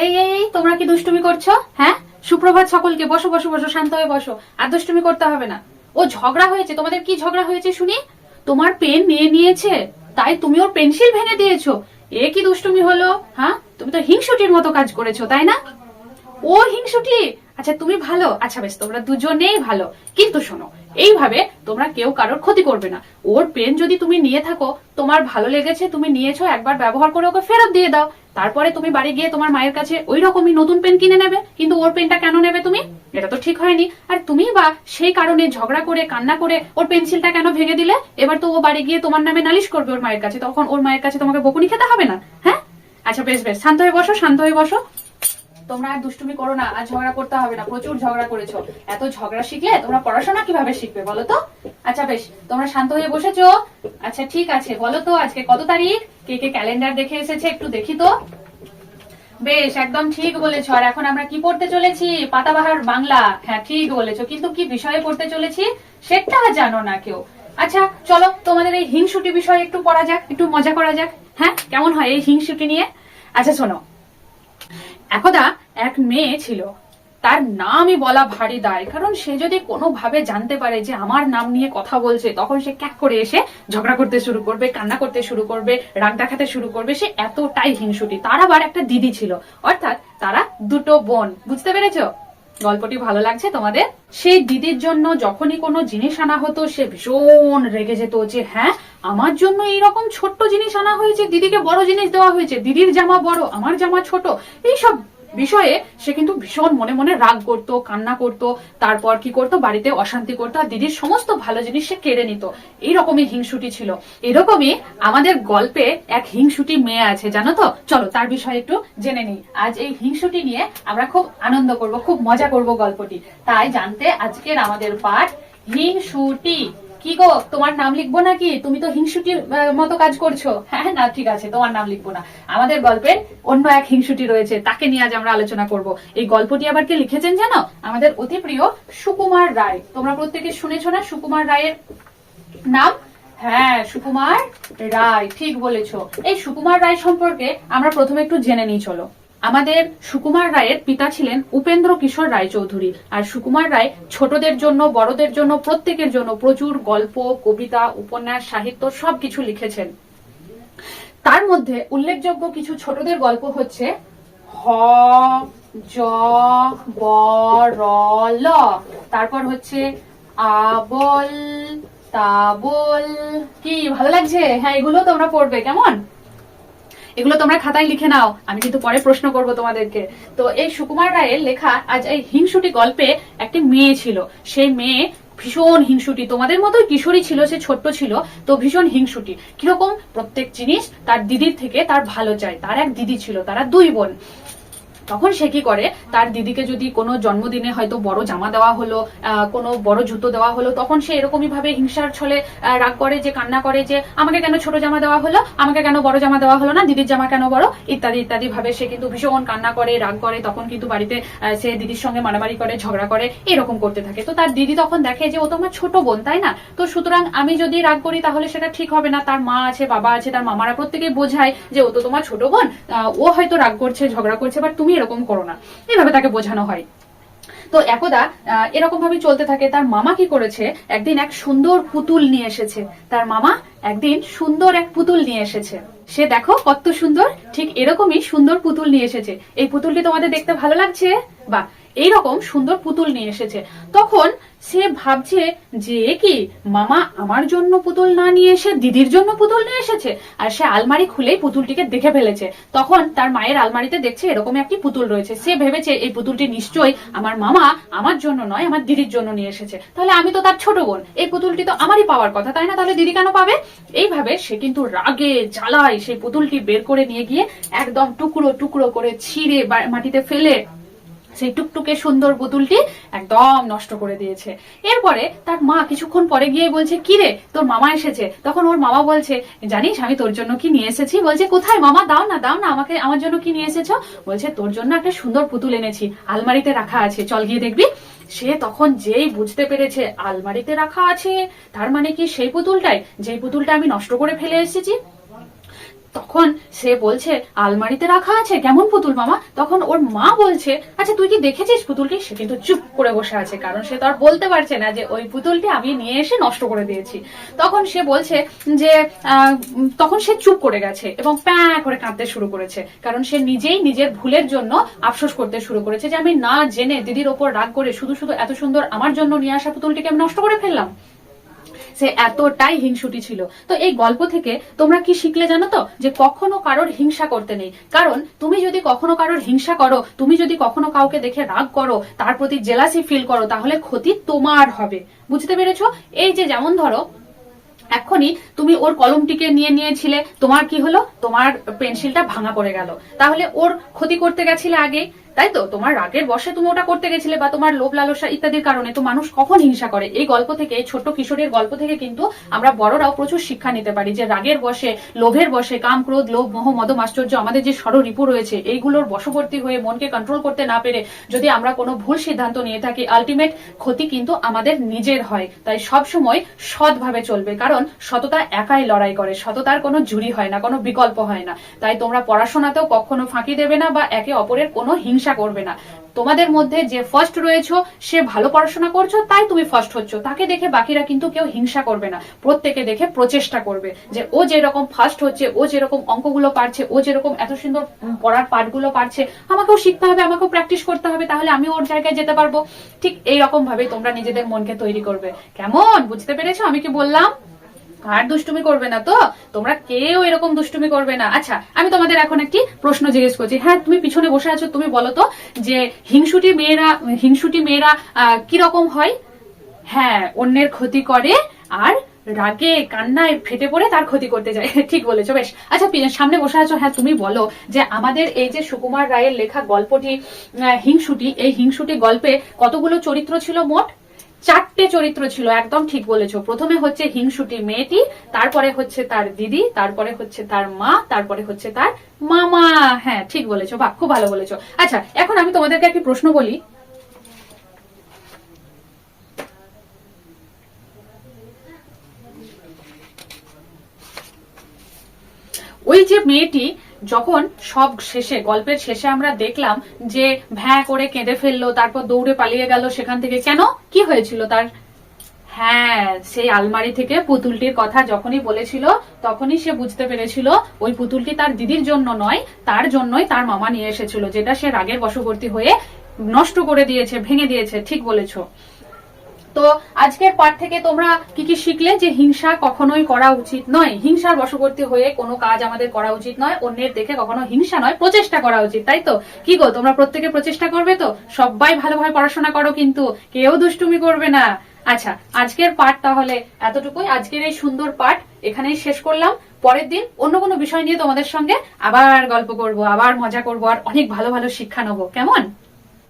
এই এই তোমরা কি দুষ্টুমি করছ? হ্যাঁ? সুপ্রভাত সকলকে, বসো বসো বসো, শান্ত হয়ে বসো। আর দুষ্টুমি করতে হবে না। ও ঝগড়া হয়েছে, তোমাদের কি ঝগড়া হয়েছে শুনি? তোমার পেন নিয়ে নিয়েছে, তাই তুমি ওর পেন্সিল ভেঙে দিয়েছ। এ কি দুষ্টুমি হলো হ্যাঁ? তুমি তো হিংসুটির মতো কাজ করেছ, তাই না? ও হিংসুটি আচ্ছা তুমি ভালো? আচ্ছা বেশ, তোমরা দুজনেই ভালো। কিন্তু শোনো, এইভাবে তোমরা কেউ কারোর ক্ষতি করবে না। ওর পেন যদি তুমি নিয়ে থাকো, তোমার ভালো লেগেছে, তুমি নিয়েছো, একবার ব্যবহার করে ওকে ফেরত দিয়ে দাও। তারপরে তুমি বাড়ি গিয়ে তোমার মায়ের কাছে ওই রকমই নতুন পেন কিনে নেবে। কিন্তু ওর পেনটা কেন নেবে তুমি? এটা তো ঠিক হয়নি। আর তুমি বা সেই কারণে ঝগড়া করে, কান্না করে ওর পেন্সিলটা কেন ভেঙে দিলে? এবার তো ও বাড়ি গিয়ে তোমার নামে নালিশ করবে ওর মায়ের কাছে। তখন ওর মায়ের কাছে তোমাকে বকুনি খেতে হবে না? হ্যাঁ? আচ্ছা বেশ বেশ, শান্ত হয়ে বসো, শান্ত হয়ে বসো। তোমরা আর দুষ্টুমি করো না, আর ঝগড়া করতে হবে না, প্রচুর ঝগড়া করেছ। এত ঝগড়া শিখলে তোমরা পড়াশোনা কীভাবে শিখবে বলো তো? আচ্ছা বেশ, তোমরা শান্ত হয়ে বসেছো? আচ্ছা ঠিক আছে, বলো তো আজকে কত তারিখ? কে কে ক্যালেন্ডার দেখে এসেছে একটু দেখি তো। বেশ, একদম ঠিক বলেছ। আর এখন আমরা কি পড়তে চলেছি? পাতাবাহার বাংলা। হ্যাঁ ঠিক বলেছ। কিন্তু কি বিষয়ে পড়তে চলেছি সেটা জানো না কেউ। আচ্ছা চলো, তোমাদের এই হিংসুটি বিষয়ে একটু পড়া যাক, একটু মজা করা যাক। হ্যাঁ কেমন হয় এই হিংসুটি নিয়ে? আচ্ছা শোনো একদা এক মেয়ে ছিল। তার নামই বলা ভারী দায়, কারণ সে যদি কোনোভাবে জানতে পারে যে আমার নাম নিয়ে কথা বলছে, তখন সে ক্যাক করে এসে ঝগড়া করতে শুরু করবে, কান্না করতে শুরু করবে, রাগ দেখাতে শুরু করবে, সে এতটাই হিংসুটি। তার আবার একটা দিদি ছিল, অর্থাৎ তারা দুটো বোন, বুঝতে পেরেছ? গল্পটি ভালো লাগছে তোমাদের? সেই দিদির জন্য যখনই কোনো জিনিস আনা হতো, সে ভীষণ রেগে যেত যে হ্যাঁ আমার জন্য এইরকম ছোট্ট জিনিস আনা হয়েছে, দিদিকে বড় জিনিস দেওয়া হয়েছে, দিদির জামা বড়, আমার জামা ছোট। এইসব বিষয়ে সে কিন্তু ভীষণ মনে মনে রাগ করতো, কান্না করতো, তারপর কি করতো? বাড়িতে অশান্তি করতো আর দিদির সমস্ত ভালো জিনিস সে কেড়ে নিত। এইরকমই হিংসুটি ছিল। এরকমই আমাদের গল্পে এক হিংসুটি মেয়ে আছে, জানো তো? চলো, তার বিষয়ে একটু জেনে নিই। আজ এই হিংসুটি নিয়ে আমরা খুব আনন্দ করব, খুব মজা করব গল্পটি। তাই জানতে আজকের আমাদের পাঠ হিংসুটি। কি গো, তোমার নাম লিখব নাকি? তুমি তো হিংসুটির মতো কাজ করছ। হ্যাঁ না, ঠিক আছে, তোমার নাম লিখব না। আমাদের গল্পের অন্য এক হিংসুটি রয়েছে, তাকে নিয়ে আজ আমরা আলোচনা করব। এই গল্পটি আবার কে লিখেছেন জানো? আমাদের অতি প্রিয় সুকুমার রায়। তোমরা প্রত্যেকে শুনেছো না সুকুমার রায়ের নাম? হ্যাঁ সুকুমার রায়, ঠিক বলেছ। এই সুকুমার রায় সম্পর্কে আমরা প্রথমে একটু জেনে নিই, চলো। আমাদের সুকুমার রায়ের পিতা ছিলেন উপেন্দ্র কিশোর রায় চৌধুরী আর সুকুমার রায় ছোটদের জন্য, বড়দের জন্য, প্রত্যেকের জন্য প্রচুর গল্প, কবিতা, উপন্যাস, সাহিত্য সবকিছু লিখেছেন। তার মধ্যে উল্লেখযোগ্য কিছু ছোটদের গল্প হচ্ছে হ, জ ব র, ল। তারপর হচ্ছে আবল তাবল কি, ভালো লাগছে? হ্যাঁ এগুলো তোমরা পড়বে, কেমন? এগুলো তোমরা খাতায় লিখে নাও। আমি কিন্তু পরে প্রশ্ন করব তোমাদেরকে। তো এই সুকুমার রায়ের লেখা আজ এই হিংসুটি গল্পে একটি মেয়ে ছিল। সেই মেয়ে ভীষণ হিংসুটি। তোমাদের মতোই কিশোরী ছিল, সে ছোট্ট ছিল, তো ভীষণ হিংসুটি। কীরকম? প্রত্যেক জিনিস তার দিদির থেকে তার ভালো চায় তার এক দিদি ছিল, তারা দুই বোন। তখন সে কি করে? তার দিদিকে যদি কোনো জন্মদিনে হয়তো বড় জামা দেওয়া হলো কোনো বড় জুতো দেওয়া হলো, তখন সে এরকমই ভাবে হিংসার ছলে রাগ করে, যে কান্না করে যে, আমাকে কেন ছোট জামা দেওয়া হলো? আমাকে কেন বড় জামা দেওয়া হলো না? দিদির জামা কেন বড়? ইত্যাদি ইত্যাদি ভাবে সে কিন্তু ভীষণ কান্না করে, রাগ করে, তখন কিন্তু বাড়িতে সে দিদির সঙ্গে মারামারি করে, ঝগড়া করে, এরকম করতে থাকে। তো তার দিদি তখন দেখে যে, ও তো আমার ছোট বোন, তাই না? তো সুতরাং আমি যদি রাগ করি, তাহলে সেটা ঠিক হবে না। তার মা আছে, বাবা আছে, তার মামারা প্রত্যেকে বোঝায় যে, ও তো তোমার ছোট বোন ও হয়তো রাগ করছে, ঝগড়া করছে বাট তুমি এরকম করো না। এইভাবে তাকে বোঝানো হয়? তো একদা এরকম ভাবে চলতে থাকে, তার মামা কি করেছে? একদিন এক সুন্দর পুতুল নিয়ে এসেছে। তার মামা একদিন সুন্দর এক পুতুল নিয়ে এসেছে। সে দেখো কত সুন্দর, ঠিক এরকমই সুন্দর পুতুল নিয়ে এসেছে। এই পুতুলটি তোমাদের দেখতে ভালো লাগছে? বা এইরকম সুন্দর পুতুল নিয়ে এসেছে। তখন সে ভাবছে যে কি? মামা আমার জন্য পুতুল না নিয়ে এসে দিদির জন্য পুতুল নিয়ে এসেছে? আর সে আলমারি খুলেই পুতুলটিকে দেখে ফেলেছে। তখন তার মায়ের আলমারিতে দেখছে এরকম একটি পুতুল রয়েছে। সে ভেবেছে এই পুতুলটি নিশ্চয়ই আমার মামা আমার জন্য নয়, আমার দিদির জন্য নিয়ে এসেছে। তাহলে আমি তো তার ছোট বোন। এই পুতুলটি তো আমারই পাওয়ার কথা, তাই না? তাহলে দিদি কেন পাবে? এইভাবে সে কিন্তু রাগে জ্বালায় সেই পুতুলটি বের করে নিয়ে গিয়ে একদম টুকরো টুকরো করে ছিঁড়ে মাটিতে ফেলে সেই টুকটুকে সুন্দর পুতুলটি একদম নষ্ট করে দিয়েছে। এরপরে তার মা কিছুক্ষণ পরে গিয়ে বলছে, কি রে, তোর মামা এসেছে? তখন ওর মামা বলছে, জানিস, আমি তোর জন্য কি নিয়ে এসেছি? বলছে, কোথায় মামা? দাও না দাও না, আমাকে, আমার জন্য কি নিয়ে এসেছ? বলছে, তোর জন্য একটা সুন্দর পুতুল এনেছি, আলমারিতে রাখা আছে, চল গিয়ে দেখবি। সে তখন যেই বুঝতে পেরেছে, আলমারিতে রাখা আছে, তার মানে কি সেই পুতুলটাই, যেই পুতুলটা আমি নষ্ট করে ফেলে এসেছি? তখন সে বলছে, আলমারিতে রাখা আছে, কেমন পুতুল মামা? তখন ওর মা বলছে আচ্ছা তুই কি দেখেছিস পুতুলটি? সে কিন্তু চুপ করে বসে আছে, কারণ সে তো আর বলতে পারছে না যে ওই পুতুলটি আমি নিয়ে এসে নষ্ট করে দিয়েছি। তখন সে বলছে যে তখন সে চুপ করে গেছে এবং প্যা করে কাঁদতে শুরু করেছে, কারণ সে নিজেই নিজের ভুলের জন্য আফসোস করতে শুরু করেছে যে আমি না জেনে দিদির ওপর রাগ করে শুধু শুধু এত সুন্দর আমার জন্য নিয়ে আসা পুতুলটিকে আমি নষ্ট করে ফেললাম। সে এতটাই হিংসুটি ছিল। তো এই গল্প থেকে তোমরা কি শিখলে জানো তো? যে কখনো কারোর হিংসা করতে নেই। কারণ তুমি যদি কখনো কারোর হিংসা করো, তুমি যদি কখনো কাউকে দেখে রাগ করো, তার প্রতি জেলাসি ফিল করো, তাহলে ক্ষতি তোমার হবে। বুঝতে পেরেছ? এই যে যেমন ধরো এখনই তুমি ওর কলমটিকে নিয়ে নিয়েছিলে, তোমার কি হলো? তোমার পেন্সিলটা ভাঙা পড়ে গেল। তাহলে ওর ক্ষতি করতে গেছিলে আগে। তাই তো তোমার রাগের বসে তুমি ওটা করতে গেছিলে বা তোমার লোভ লালসা ইত্যাদির কারণে, তো মানুষ কখন হিংসা করে? এই গল্প থেকে, এই ছোট্ট কিশোরের গল্প থেকে কিন্তু আমরা বড়রাও প্রচুর শিক্ষা নিতে পারি যে রাগের বসে লোভের বসে কাম, ক্রোধ, লোভ, মোহ, মদম, আশ্চর্য, আমাদের যে ষড় রিপু রয়েছে, এইগুলোর বশবর্তী হয়ে মনকে কন্ট্রোল করতে না পেরে যদি আমরা কোনো ভুল সিদ্ধান্ত নিয়ে থাকি আলটিমেট ক্ষতি কিন্তু আমাদের নিজের হয়। তাই সব সময় সৎভাবে চলবে, কারণ সততা একাই লড়াই করে, সততার কোনো জুড়ি হয় না, কোনো বিকল্প হয় না। তাই তোমরা পড়াশোনাতেও কখনো ফাঁকি দেবে না বা একে অপরের কোনো হিংসা করবে না। তোমাদের মধ্যে যে ফার্স্ট রয়েছে, সে ভালো পড়াশোনা করছ, তাই তুমি ফার্স্ট হচ্ছ। তাকে দেখে বাকিরা কিন্তু কেউ হিংসা করবে না। প্রত্যেকে দেখে প্রচেষ্টা করবে যে ও যেরকম ফার্স্ট হচ্ছে, ও যেরকম অঙ্কগুলো পারছে, ও যেরকম এত সুন্দর পড়ার পাঠগুলো পারছে, আমাকেও শিখতে হবে, আমাকেও প্র্যাকটিস করতে হবে, তাহলে আমি ওর জায়গায় যেতে পারব। ঠিক এই রকম ভাবে তোমরা নিজেদের মনকে তৈরি করবে। কেমন? বুঝতে পেরেছ? আমি কি বললাম? আর দুষ্টুমি করবে না তো? তোমরা কেউ এরকম দুষ্টুমি করবে না। আচ্ছা আমি তোমাদের এখন একটি প্রশ্ন জিজ্ঞেস করছি। হ্যাঁ তুমি পিছনে বসে আছো, তুমি বলো তো, যে হিংসুটি মেয়েরা হিংসুটি মেয়েরা কি রকম হয়? হ্যাঁ অন্যের ক্ষতি করে আর রাগে, কান্নায় ফেটে পড়ে তার ক্ষতি করতে যায়। ঠিক বলেছ, বেশ। আচ্ছা সামনে বসে আছো হ্যাঁ তুমি বলো যে আমাদের এই যে সুকুমার রায়ের লেখা গল্পটি হিংসুটি, এই হিংসুটি গল্পে কতগুলো চরিত্র ছিল মোট? চারটে চরিত্র ছিল, একদম ঠিক বলেছ। প্রথমে হচ্ছে হিংসুটি মেয়েটি, তারপরে হচ্ছে তার দিদি, তারপরে হচ্ছে তার মা, তারপরে হচ্ছে তার মামা। হ্যাঁ ঠিক বলেছ, বাহ, খুব ভালো বলেছ। আচ্ছা এখন আমি তোমাদেরকে একটি প্রশ্ন বলি। ওই যে মেয়েটি যখন সব শেষে, গল্পের শেষে আমরা দেখলাম যে ভ্যা করে কেঁদে ফেলল, তারপর দৌড়ে পালিয়ে গেল সেখান থেকে। কেন? কি হয়েছিল তার? হ্যাঁ সেই আলমারি থেকে পুতুলটির কথা যখনই বলেছিল, তখনই সে বুঝতে পেরেছিল, ওই পুতুলটি তার দিদির জন্য নয়, তার জন্যই তার মামা নিয়ে এসেছিল, যেটা সে রাগের বশবর্তী হয়ে নষ্ট করে দিয়েছে, ভেঙে দিয়েছে, ঠিক বলেছ। তো আজকের পাঠ থেকে তোমরা কি কি শিখলে যে হিংসা কখনোই করা উচিত নয়? হিংসার বশবর্তী হয়ে কোনো কাজ আমাদের করা উচিত নয়, অন্যের দেখে কখনো হিংসা নয়, প্রচেষ্টা করা উচিত, তাই তো? কি গো, তোমরা প্রত্যেকে প্রচেষ্টা করবে তো? সবাই ভালোভাবে পড়াশোনা করো কিন্তু, কেউ দুষ্টুমি করবে না। আচ্ছা আজকের পাঠ তাহলে এতটুকুই। আজকের এই সুন্দর পাঠ এখানেই শেষ করলাম। পরের দিন অন্য কোনো বিষয় নিয়ে তোমাদের সঙ্গে আবার গল্প করব, আবার মজা করব, আর অনেক ভালো ভালো শিক্ষা নেব। কেমন?